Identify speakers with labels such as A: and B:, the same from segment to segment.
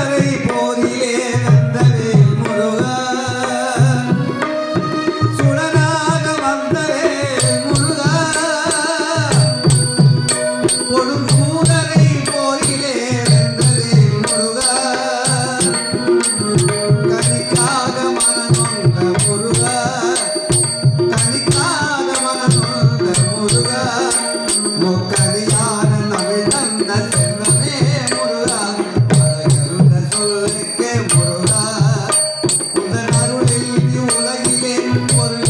A: மதுரை போரிலே What is it?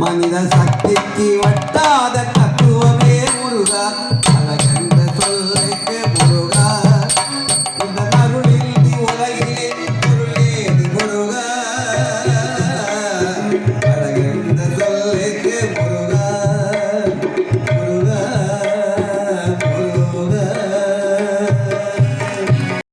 A: மனித சக்திக்கு வட்டாத